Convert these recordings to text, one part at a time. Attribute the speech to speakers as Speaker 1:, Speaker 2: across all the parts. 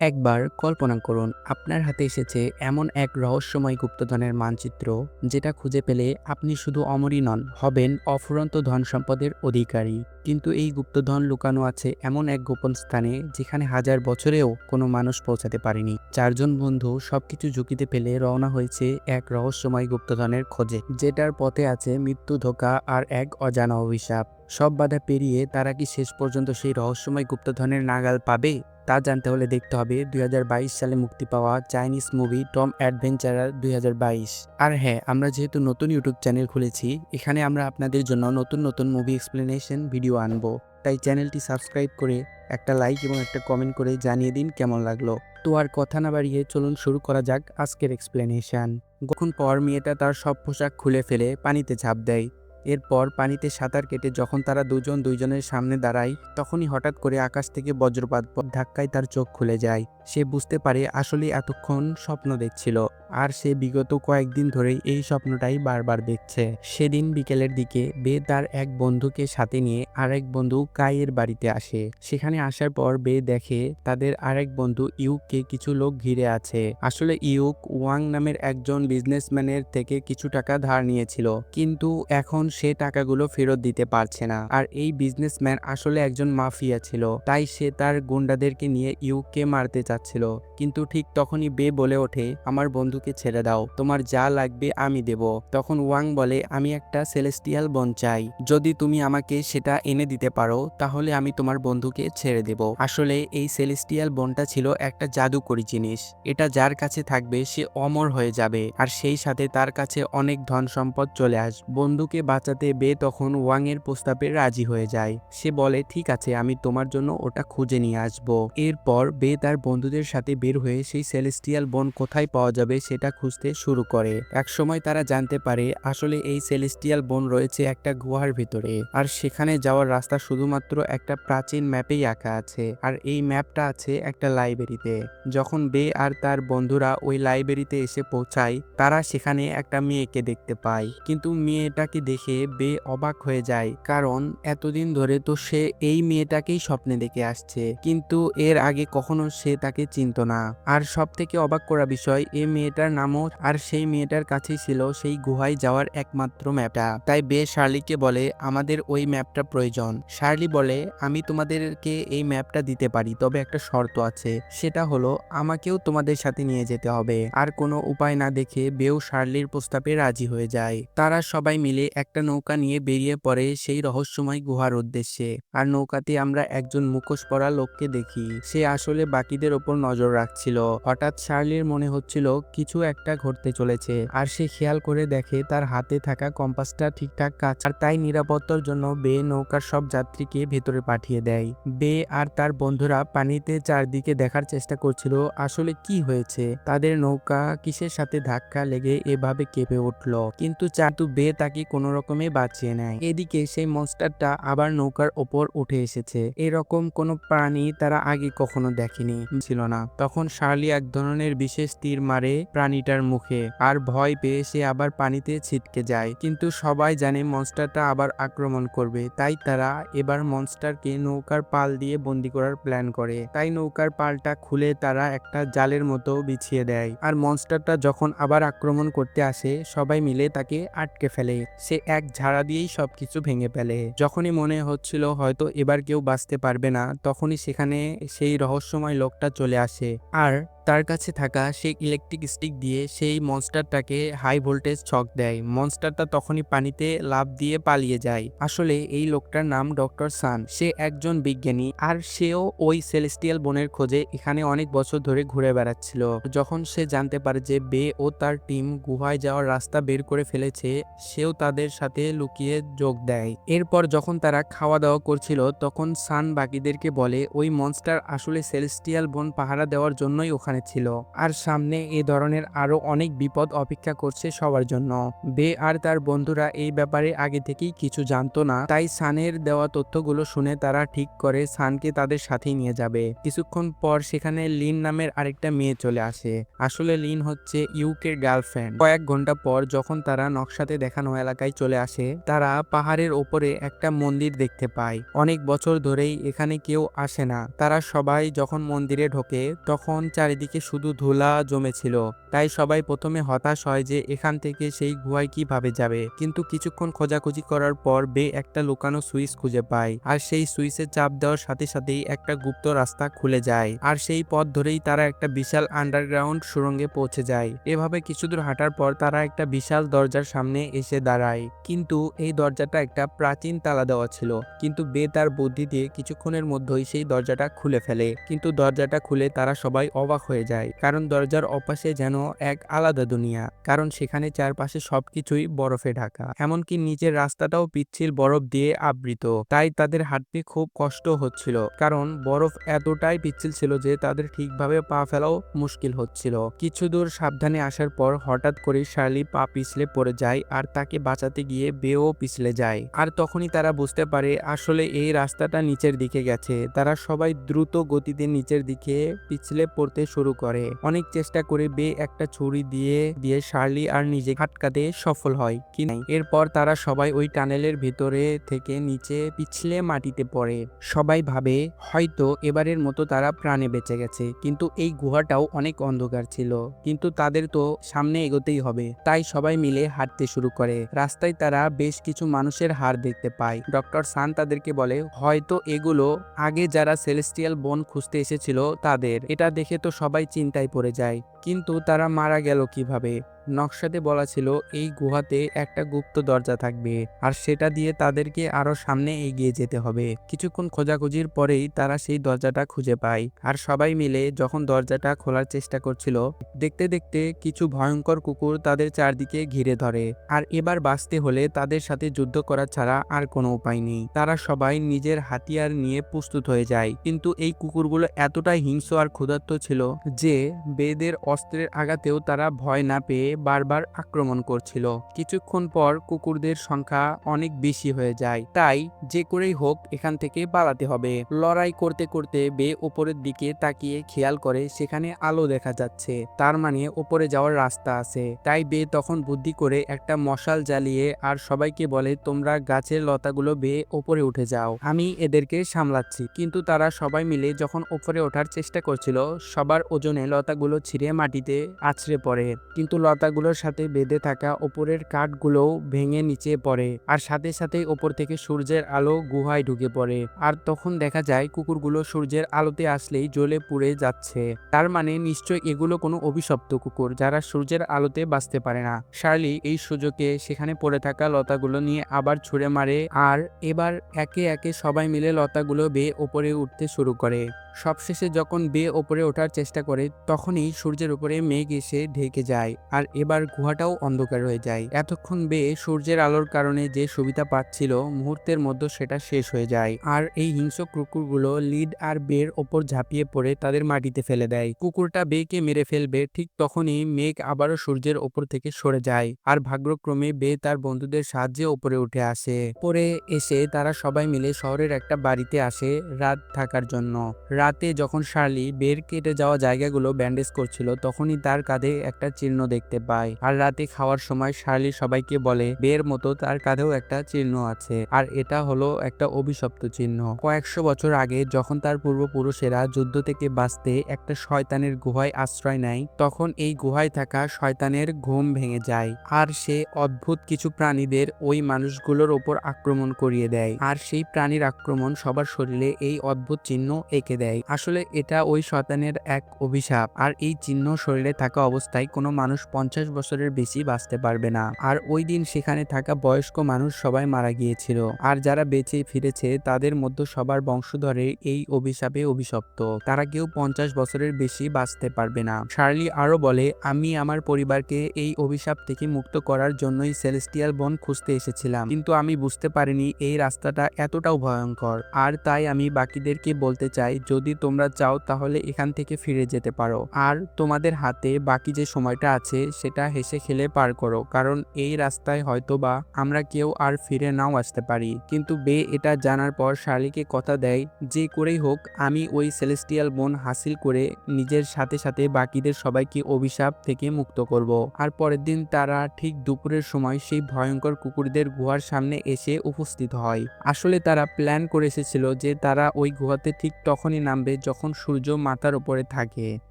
Speaker 1: একবার কল্পনা করুন, আপনার হাতে এসেছে এমন এক রহস্যময় গুপ্তধনের মানচিত্র, যেটা খুঁজে পেলে আপনি শুধু অমরই নন, হবেন অফুরন্ত ধন সম্পদের অধিকারী। কিন্তু এই গুপ্তধন লুকানো আছে এমন এক গোপন স্থানে, যেখানে হাজার বছরেও কোনো মানুষ পৌঁছাতে পারেনি। চারজন বন্ধু সবকিছু ঝুঁকিতে ফেলে রওনা হয়েছে এক রহস্যময় গুপ্তধনের খোঁজে, যেটার পথে আছে মৃত্যু ধোকা আর এক অজানা অভিশাপ। সব বাধা পেরিয়ে তারা কি শেষ পর্যন্ত সেই রহস্যময় গুপ্তধনের নাগাল পাবে? তা জানতে হলে দেখতে হবে দুই হাজার বাইশ সালে মুক্তি পাওয়া চাইনিজ মুভি টম অ্যাডভেঞ্চারার দুই হাজার বাইশ। আর হ্যাঁ আমরা যেহেতু নতুন ইউটিউব চ্যানেল খুলেছি, এখানে আমরা আপনাদের জন্য নতুন নতুন মুভি এক্সপ্লেনেশন ভিডিও আনব। তাই চ্যানেলটি সাবস্ক্রাইব করে একটা লাইক এবং একটা কমেন্ট করে জানিয়ে দিন কেমন লাগল। তো আর কথা না বাড়িয়ে চলুন শুরু করা যাক আজকের এক্সপ্লেনেশন কখন পর মেয়েটা তার সব পোশাক খুলে ফেলে পানিতে ঝাঁপ দেয়। এরপর পানিতে সাঁতার কেটে যখন তারা দুজন দুইজনের সামনে দাঁড়ায়, তখনই হঠাৎ করে আকাশ থেকে বজ্রপাত ধাক্কায় তার চোখ খুলে যায়। সে বুঝতে পারে আসলে এতক্ষণ স্বপ্ন দেখছিল। আর সে বিগত কয়েকদিন ধরেই এই স্বপ্নটাই বারবার দেখছে। সেদিন বিকেলের দিকে বে তার এক বন্ধুকে সাথে নিয়ে আরেক বন্ধু কাইয়ের বাড়িতে আসে। সেখানে আসার পর বে দেখে তাদের আরেক বন্ধু ইউককে কিছু লোক ঘিরে আছে। আসলে ইউক ওয়াং নামের একজন বিজনেসম্যানের থেকে কিছু টাকা ধার নিয়েছিল। কিন্তু এখন সে টাকাগুলো ফেরত দিতে পারছে না। আর এই বিজনেসম্যান আসলে একজন মাফিয়া ছিল। তাই সে তার গুন্ডাদেরকে নিয়ে ইউককে মারতে চাচ্ছিল কিন্তু ঠিক তখনই বে বলে ওঠে, আমার বন্ধুকে ছেড়ে দাও, তোমার যা লাগবে আমি দেব। তখন ওয়াং বলে, আমি একটা সেলেস্টিয়াল বন চাই, যদি তুমি আমাকে সেটা এনে দিতে পারো, তাহলে আমি তোমার বন্ধুকে ছেড়ে দেব। আসলে এই সেলেস্টিয়াল বনটা ছিল একটা জাদুকরি জিনিস, এটা যার কাছে থাকবে সে অমর হয়ে যাবে, আর সেই সাথে তার কাছে অনেক ধন সম্পদ চলে আস, বন্ধুকে বাঁচাতে বে তখন ওয়াং এর প্রস্তাবে রাজি হয়ে যায়, সে বলে, ঠিক আছে, আমি তোমার জন্য ওটা খুঁজে নিয়ে আসব। এরপর বে তার বন্ধুদের সাথে বের হয়ে সেই সেলেস্টিয়াল বন কোথায় পাওয়া যাবে সেটা খুঁজতে শুরু করে। একসময় তারা জানতে পারে, আসলে এই সেলেস্টিয়াল বন রয়েছে একটা গুহার ভিতরে। আর সেখানে যাওয়ার রাস্তা শুধুমাত্র একটা প্রাচীন ম্যাপেই আঁকা আছে। আর এই ম্যাপটা আছে একটা লাইব্রেরিতে। যখন বে আর তার বন্ধুরা ওই লাইব্রেরিতে এসে পৌঁছায়, তারা সেখানে একটা মেয়েকে দেখতে পায়। কিন্তু মেয়েটাকে দেখে বে অবাক হয়ে যায়, কারণ এতদিন ধরে তো সে এই মেয়েটাকেই স্বপ্নে দেখে আসছে। কিন্তু এর আগে কখনো সে তাকে চিনত না। আর সব থেকে অবাক করা বিষয় এই মেয়েটার নামও আর সেই মেয়েটার কাছেই ছিল সেই গুহায় যাওয়ার একমাত্র ম্যাপটা। তাই বে শার্লিকে বলে, আমাদের ওই ম্যাপটা প্রয়োজন। শার্লি বলে, আমি তোমাদেরকে এই ম্যাপটা দিতে পারি, তবে একটা শর্ত আছে। সেটা হলো, আমাকেও তোমাদের সাথে নিয়ে যেতে হবে। আর কোনো উপায় না দেখে বেও শার্লির প্রস্তাবে রাজি হয়ে যায়। তারা সবাই মিলে একটা নৌকা নিয়ে বেরিয়ে পড়ে সেই রহস্যময় গুহার উদ্দেশ্যে। আর নৌকাতে আমরা একজন মুখোশ পরা লোককে দেখি। সে আসলে বাকিদের ওপর নজর রাখছিল। হঠাৎ শার্লির মনে হচ্ছিল কিছু একটা ঘটতে চলেছে, আর সে খেয়াল করে দেখে তার হাতে থাকা কম্পাসটা ঠিকঠাক কাজ আর তাই নিরাপত্তার জন্য বে নৌকার সব যাত্রীকে ভেতরে পাঠিয়ে দেয়। বে আর তার বন্ধুরা পানিতে চারদিকে দেখার চেষ্টা করছিল, আসলে কি হয়েছে? তাদের নৌকা কিসের সাথে ধাক্কা লেগে এভাবে কেঁপে উঠল, কিন্তু চাটু বে তাকে কোনো রকমে বাঁচিয়ে নেয়। এদিকে সেই মনস্টারটা আবার নৌকার ওপর উঠে এসেছে। এরকম কোনো প্রাণী তারা আগে কখনো দেখেনি। ছিল না। তখন শার্লি এক ধরনের বিশেষ তীর মারে প্রাণীটার মুখে। আর ভয় পেয়ে সে আবার পানিতে ছিটকে যায়। কিন্তু সবাই জানে মনস্টারটা আবার আক্রমণ করবে। তাই তারা এবার মনস্টারকে নৌকার পাল দিয়ে বন্দি করার প্ল্যান করে। তাই নৌকার পালটা খুলে তারা একটা জালের মতো বিছিয়ে দেয়। আর মনস্টারটা যখন আবার আক্রমণ করতে আসে, সবাই মিলে তাকে আটকে ফেলে। সে এক ঝাড়া দিয়েই সবকিছু ভেঙে ফেলে। যখনই মনে হচ্ছিল হয়তো এবার কেউ বাঁচতে পারবে না, তখনই সেখানে সেই রহস্যময় লোকটা চলে আসে আর তার কাছে থাকা সেই ইলেকট্রিক স্টিক দিয়ে সেই মনস্টারটাকে হাই ভোল্টেজ ছক দেয়। মনস্টারটা তখনই পানিতে লাফ দিয়ে পালিয়ে যায়। আসলে এই লোকটার নাম ডক্টর সান সে একজন বিজ্ঞানী আর সেও ওই সেলেস্টিয়াল বোনের খোঁজে এখানে অনেক বছর ধরে ঘুরে বেড়াচ্ছিল। যখন সে জানতে পারে যে বে ও তার টিম গুহায় যাওয়ার রাস্তা বের করে ফেলেছে, সেও তাদের সাথে লুকিয়ে যোগ দেয়। এরপর যখন তারা খাওয়া দাওয়া করছিল, তখন সান বাকিদেরকে বলে, ওই মনস্টার আসলে সেলেস্টিয়াল বোন পাহারা দেওয়ার জন্যই ওখানে ছিল। আর সামনে এ ধরনের আরও অনেক বিপদ অপেক্ষা করছে সবার জন্য। বে আর তার বন্ধুরা এই ব্যাপারে আগে থেকেই কিছু জানতো না। তাই সানের দেওয়া তথ্যগুলো শুনে তারা ঠিক করে সানকে তাদের সাথেই নিয়ে যাবে। কিছুক্ষণ পর সেখানে লিন নামের আরেকটা মেয়ে চলে আসে। আসলে লিন হচ্ছে ইউকের গার্লফ্রেন্ড। কয়েক ঘণ্টা পর যখন তারা নকশাতে দেখানো এলাকায় চলে আসে, তারা পাহাড়ের ওপরে একটা মন্দির দেখতে পায়। অনেক বছর ধরেই এখানে কেউ আসে না। তারা সবাই যখন মন্দিরে ঢোকে, তখন চারিদিকে শুধু ধুলা জমেছিল। তাই সবাই প্রথমে হতাশ হয় যে এখান থেকে সেই গুহায় কীভাবে যাবে। কিন্তু কিছুক্ষণ খোঁজাখুঁজি করার পর বে একটা লুকানো সুইচ খুঁজে পায়। আর সেই সুইচে চাপ দেওয়ার সাথে সাথেই একটা গুপ্ত রাস্তা খুলে যায়। আর সেই পথ ধরেই তারা একটা বিশাল আন্ডারগ্রাউন্ড সুড়ঙ্গে পৌঁছে যায়। এভাবে কিছু দূর হাঁটার পর তারা একটা বিশাল দরজার সামনে এসে দাঁড়ায়। কিন্তু এই দরজাটা একটা প্রাচীন তালা দেওয়া ছিল। কিন্তু বে তার বুদ্ধি দিয়ে কিছুক্ষণের মধ্যেই সেই দরজাটা খুলে ফেলে। কিন্তু দরজাটা খুলে তারা সবাই অবাক হয়ে যায়। কারণ দরজার অপাশে যেন এক আলাদা দুনিয়া। কারণ সেখানে চারপাশে সবকিছুই বরফে ঢাকা। এমনকি নিচের রাস্তাটাও পিচ্ছিল বরফ দিয়ে আবৃত। তাই তাদের হাঁটতে খুব কষ্ট হচ্ছিল। কারণ বরফ এতটাই পিচ্ছিল ছিল যে তাদের ঠিকভাবে পা ফেলাও মুশকিল হচ্ছিল। কিছু দূর সাবধানে আসার পর হঠাৎ করে শার্লি পা পিছলে পড়ে যায় আর তাকে বাঁচাতে গিয়ে বেও পিছলে যায়। আর তখনই তারা বুঝতে পারে আসলে এই রাস্তাটা নিচের দিকে গেছে। তারা সবাই দ্রুত গতিতে নিচের দিকে পিছলে পড়তে শুরু করে। অনেক চেষ্টা করে বে একটা ছুরি দিয়ে দিয়ে শার্লি আর নিজে হাটকাতে সফল হয়। কি নাই এরপর তারা সবাই ওই টানেলের ভিতরে থেকে নিচে পিছলে মাটিতে পড়ে। সবাই ভাবে, হয়তো এবারের মতো তারা প্রাণে বেঁচে গেছে। কিন্তু এই গুহাটাও অনেক অন্ধকার ছিল। কিন্তু তাদের তো সামনে এগোতেই হবে। তাই সবাই মিলে হাঁটতে শুরু করে। রাস্তায় তারা বেশ কিছু মানুষের হার দেখতে পায়। ডক্টর সান তাদেরকে বলে, হয়তো এগুলো আগে যারা সেলেস্টিয়াল বন খুঁজতে এসেছিল তাদের। এটা দেখে তো সবাই চিন্তায় পড়ে যায় কিন্তু তারা মারা গেল কীভাবে? নকশাতে বলা ছিল, এই গুহাতে একটা গুপ্ত দরজা থাকবে, আর সেটা দিয়ে তাদেরকে আরও সামনে এগিয়ে যেতে হবে। কিছুক্ষণ খোঁজাখুঁজির পরেই তারা সেই দরজাটা খুঁজে পায়, আর সবাই মিলে যখন দরজাটা খোলার চেষ্টা করছিল, দেখতে দেখতে কিছু ভয়ঙ্কর কুকুর তাদের চারদিকে ঘিরে ধরে, আর এবার বাঁচতে হলে তাদের সাথে যুদ্ধ করা ছাড়া আর কোনো উপায় নেই। তারা সবাই নিজের হাতিয়ার নিয়ে প্রস্তুত হয়ে যায়, কিন্তু এই কুকুরগুলো এতটাই হিংস্র আর ক্ষুধার্ত ছিল যে বেদের অস্ত্রের আঘাতেও তারা ভয় না পেয়ে বারবার আক্রমণ করছিল। কিছুক্ষণ পর কুকুরদের সংখ্যা অনেক বেশি হয়ে যায়। তাই যে করেই হোক এখান থেকে পালাতে হবে। লড়াই করতে করতে বে ওপরের দিকে তাকিয়ে খেয়াল করে সেখানে আলো দেখা যাচ্ছে। তার মানে ওপরে যাওয়ার রাস্তা আছে। তাই বে তখন বুদ্ধি করে একটা মশাল জ্বালিয়ে আর সবাইকে বলে, তোমরা গাছের লতাগুলো বেয়ে ওপরে উঠে যাও। আমি এদেরকে সামলাচ্ছি। কিন্তু তারা সবাই মিলে যখন ওপরে ওঠার চেষ্টা করছিল, সবার ওজনে লতাগুলো ছিঁড়ে মাটিতে আছড়ে পড়ে। কিন্তু লতাগুলোর সাথে বেঁধে থাকা ওপরের কাঠগুলোও ভেঙে নিচে পড়ে আর সাথে সাথে ওপর থেকে সূর্যের আলো গুহায় ঢুকে পড়ে। আর তখন দেখা যায় কুকুরগুলো সূর্যের আলোতে আসলেই জ্বলে পুড়ে যাচ্ছে। তার মানে নিশ্চয় এগুলো কোনো অভিশপ্ত কুকুর যারা সূর্যের আলোতে বাঁচতে পারে না। শার্লি এই সুযোগে সেখানে পড়ে থাকা লতাগুলো নিয়ে আবার ছুঁড়ে মারে আর এবার একে একে সবাই মিলে লতাগুলো বেয়ে ওপরে উঠতে শুরু করে। সবশেষে যখন বে ওপরে ওঠার চেষ্টা করে, তখনই সূর্যের উপরে মেঘ এসে ঢেকে যায় আর এবার গুহাটাও অন্ধকার হয়ে যায়। এতক্ষণ বে সূর্যের আলোর কারণে যে সুবিধা পাচ্ছিল, মুহূর্তের মধ্যে সেটা শেষ হয়ে যায়। আর এই হিংস্র কুকুরগুলো লিড আর বের ওপর ঝাঁপিয়ে পড়ে তাদের মাটিতে ফেলে দেয়। কুকুরটা বেকে মেরে ফেলবে, ঠিক তখনই মেঘ আবারও সূর্যের ওপর থেকে সরে যায় আর ভাগ্যক্রমে বে তার বন্ধুদের সাহায্যে ওপরে উঠে আসে। পরে এসে তারা সবাই মিলে শহরের একটা বাড়িতে আসে রাত থাকার জন্য। রাতে যখন শার্লি বের কেটে যাওয়া জায়গাগুলো ব্যান্ডেজ করছিল, তখনই তার কাঁধে একটা চিহ্ন দেখতে পায় আর রাতে খাওয়ার সময় শার্লি সবাইকে বলে, বের মতো, তার কাঁধেও একটা চিহ্ন আছে। আর এটা হলো একটা অভিশপ্ত চিহ্ন। কয়েকশো বছর আগে যখন তার পূর্বপুরুষেরা যুদ্ধ থেকে বাঁচতে একটা শয়তানের গুহায় আশ্রয় নেয়, তখন এই গুহায় থাকা শয়তানের ঘুম ভেঙে যায়। আর সে অদ্ভুত কিছু প্রাণীদের ওই মানুষগুলোর ওপর আক্রমণ করিয়ে দেয়। আর সেই প্রাণীর আক্রমণ সবার শরীরে এই অদ্ভুত চিহ্ন এঁকে দেয়। আসলে এটা ওই শয়তানের এক অভিশাপ। আর এই চিহ্ন শরীরে থাকা অবস্থায় কোনো মানুষ পঞ্চাশ পঞ্চাশ বছরের বেশি বাঁচতে পারবে না। আর ওই দিন সেখানে থাকা বয়স্ক মানুষ সবাই মারা গিয়েছিল। আর যারা বেঁচে ফিরেছে, তাদের মধ্যে সবার বংশধরে এই অভিশাপে অভিশপ্ত। তারা কেউ পঞ্চাশ বছরের বেশি বাঁচতে পারবে না। শার্লি আরও বলে, আমি আমার পরিবারকে এই অভিশাপ থেকে মুক্ত করার জন্যই সেলেস্টিয়াল বন খুঁজতে এসেছিলাম। কিন্তু আমি বুঝতে পারিনি এই রাস্তাটা এতটাও ভয়ঙ্কর। আর তাই আমি বাকিদেরকে বলতে চাই, যদি তোমরা চাও তাহলে এখান থেকে ফিরে যেতে পারো। আর তোমাদের হাতে বাকি যে সময়টা আছে সেটা হেসে খেলে পার করো। কারণ এই রাস্তায় হয়তো বা আমরা কেউ আর ফিরে নাও আসতে পারি। কিন্তু বে এটা জানার পর শার্লিকে কথা দেয়, যে করেই হোক, আমি ওই সেলেস্টিয়াল বোন হাসিল করে নিজের সাথে সাথে বাকিদের সবাইকে অভিশাপ থেকে মুক্ত করব। আর পরের দিন তারা ঠিক দুপুরের সময় সেই ভয়ঙ্কর কুকুরদের গুহার সামনে এসে উপস্থিত হয়। আসলে তারা প্ল্যান করে এসেছিল যে তারা ওই গুহাতে ঠিক তখনই নামবে যখন সূর্য মাথার উপরে থাকে।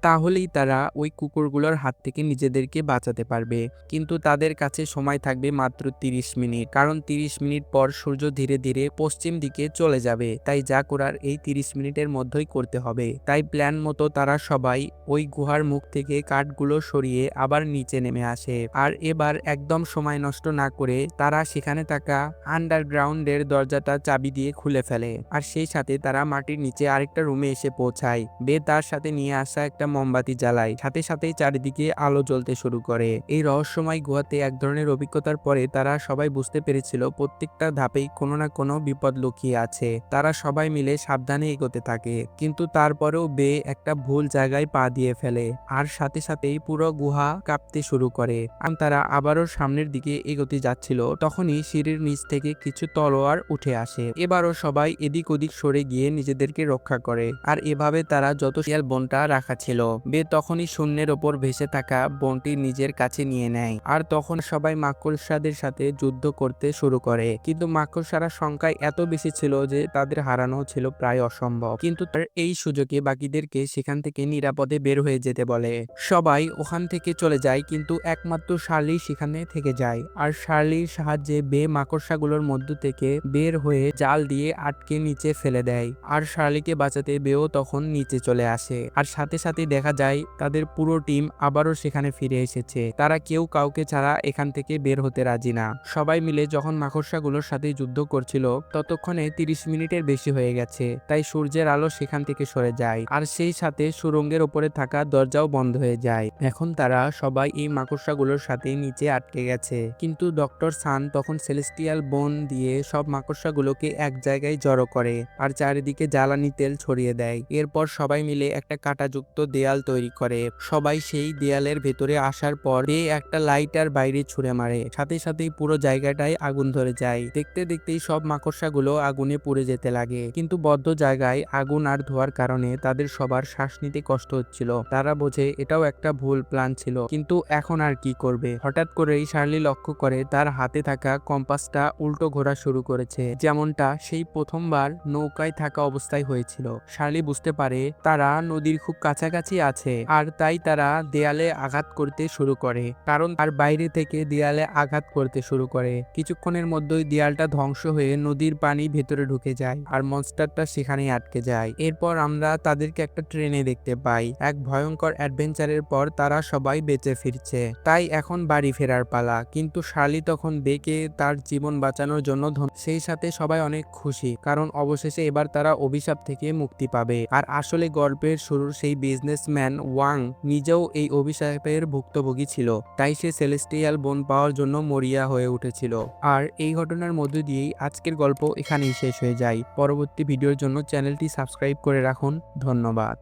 Speaker 1: তাহলেই তারা ওই কুকুরগুলোর হাত থেকে নিজেদেরকে বাঁচাতে পারবে। কিন্তু তাদের কাছে সময় থাকবে মাত্র তিরিশ মিনিট। কারণ তিরিশ মিনিট পর সূর্য ধীরে ধীরে পশ্চিম দিকে চলে যাবে। তাই যা করার এই তিরিশ মিনিটের মধ্যেই করতে হবে। তাই প্ল্যান মতো তারা সবাই ওই গুহার মুখ থেকে কাঠগুলো সরিয়ে আবার নিচে নেমে আসে। আর এবার একদম সময় নষ্ট না করে তারা সেখানে থাকা আন্ডারগ্রাউন্ডের দরজাটা চাবি দিয়ে খুলে ফেলে। আর সেই সাথে তারা মাটির নিচে আরেকটা রুমে এসে পৌঁছায়। বে তার সাথে নিয়ে আসা একটা মোমবাতি জ্বালায়। সাথে সাথেই চারিদিকে আলো জ্বলতে শুরু করে। এই রহস্যময় গুহাতে এক ধরনের অভিজ্ঞতার পরে তারা সবাই বুঝতে পেরেছিল, প্রত্যেকটা ধাপেই কোনো না কোনো বিপদ লুকিয়ে আছে। তারা সবাই মিলে সাবধানে এগোতে থাকে, কিন্তু তারপরেও বে একটা ভুল জায়গায় পা দিয়ে ফেলে। আর সাথে সাথেই পুরো গুহা কাঁপতে শুরু করে। আর তারা আবারও সামনের দিকে এগোতে যাচ্ছিল, তখনই সিঁড়ির নিচ থেকে কিছু তলোয়ার উঠে আসে। এবারও সবাই এদিক ওদিক সরে গিয়ে নিজেদেরকে রক্ষা করে। আর এভাবে তারা যত শিয়াল বনটা রাখা ছিল, বে তখনই শূন্যের ওপর ভেসে থাকা বনটি নিজের কাছে নিয়ে নেয়। আর তখন সবাই মাকড়সাদের সাথে যুদ্ধ করতে শুরু করে। কিন্তু মাকড়সারা সংখ্যায় এত বেশি ছিল যে তাদের হারানো ছিল প্রায় অসম্ভব। কিন্তু তার এই সুযোগে বাকিদেরকে সেখান থেকে নিরাপদে বের হয়ে যেতে বলে। সবাই ওখান থেকে চলে যায়, কিন্তু একমাত্র শার্লি সেখানে থেকে যায়। আর শার্লির সাহায্যে বে মাকড়সাগুলোর মধ্য থেকে বের হয়ে জাল দিয়ে আটকে নিচে ফেলে দেয়। আর শার্লিকে বাঁচাতে বেও তখন নিচে চলে আসে। আর সাথে সাথে দেখা যায়, তাদের পুরো টিম আবারও সেখানে ফিরে এসেছে। তারা কেউ কাউকে ছাড়া এখান থেকে বের হতে রাজি না। সবাই মিলে যখন মাকড়সাগুলোর সাথে যুদ্ধ করছিল, ততক্ষণে তিরিশ মিনিটের বেশি হয়ে গেছে, তাই সূর্যের আলো সেখান থেকে সরে যায়, আর সেই সাথে সুরঙ্গের ওপরে থাকা দরজাও বন্ধ হয়ে যায়। এখন তারা সবাই এই মাকড়সাগুলোর সাথে নিচে আটকে গেছে। কিন্তু ডক্টর সান তখন সেলেস্টিয়াল বোন দিয়ে সব মাকড়সাগুলোকে এক জায়গায় জড়ো করে, আর চারিদিকে জ্বালানি তেল ছড়িয়ে দেয়। এরপর সবাই মিলে একটা কাঁটাযুক্ত দেয়াল তৈরি করে। সবাই সেই দেয়ালের ভেতরে আসার পর বে একটা লাইটার বাইরে ছুঁড়ে মারে। সাথে সাথেই পুরো জায়গাটায় আগুন ধরে যায়। দেখতে দেখতেই সব মাকড়সাগুলো আগুনে পুড়ে যেতে লাগে। কিন্তু বদ্ধ জায়গায় আগুন আর ধোয়ার কারণে তাদের সবার শ্বাস নিতে কষ্ট হচ্ছিল। তারা বোঝে এটাও একটা ভুল প্ল্যান ছিল। কিন্তু এখন আর কি করবে? হঠাৎ করেই শার্লি লক্ষ্য করে তার হাতে থাকা কম্পাসটা উল্টো ঘোরা শুরু করেছে। যেমনটা সেই প্রথমবার নৌকায় থাকা অবস্থায় হয়েছিল। শার্লি বুঝতে পারে তারা নদীর খুব কাছাকাছি আছে। আর তাই তারা দেয়ালে আঘাত করতে শুরু করে, কারণ তার বাইরে থেকে দেয়ালে আঘাত করতে শুরু করে। কিছুক্ষণের মধ্যেই দেয়ালটা ধ্বংস হয়ে নদীর পানি ভেতরে ঢুকে যায় আর মনস্টারটা সেখানেই আটকে যায়। এরপর আমরা তাদেরকে একটা ট্রেনে দেখতে পাই। এক ভয়ঙ্কর অ্যাডভেঞ্চারের পর তারা সবাই বেঁচে ফিরছে। তাই এখন বাড়ি ফেরার পালা, কিন্তু শার্লি তখন বেকে তার জীবন বাঁচানোর জন্য সেই সাথে সবাই অনেক খুশি, কারণ অবশেষে এবার তারা অভিশাপ থেকে মুক্তি পাবে। আর আসলে গল্পের শুরুর সেই বিজনেসম্যান ওয়াং নিজেও এই অভিশাপের ভুক্তভোগী ছিল, তাই সে সেলেস্টিয়াল বোন পাওয়ার জন্য মরিয়া হয়ে উঠেছিল। আর এই ঘটনার মধ্য দিয়েই আজকের গল্প এখানেই শেষ হয়ে যায়। পরবর্তী ভিডিওর জন্য চ্যানেলটি সাবস্ক্রাইব করে রাখুন। ধন্যবাদ।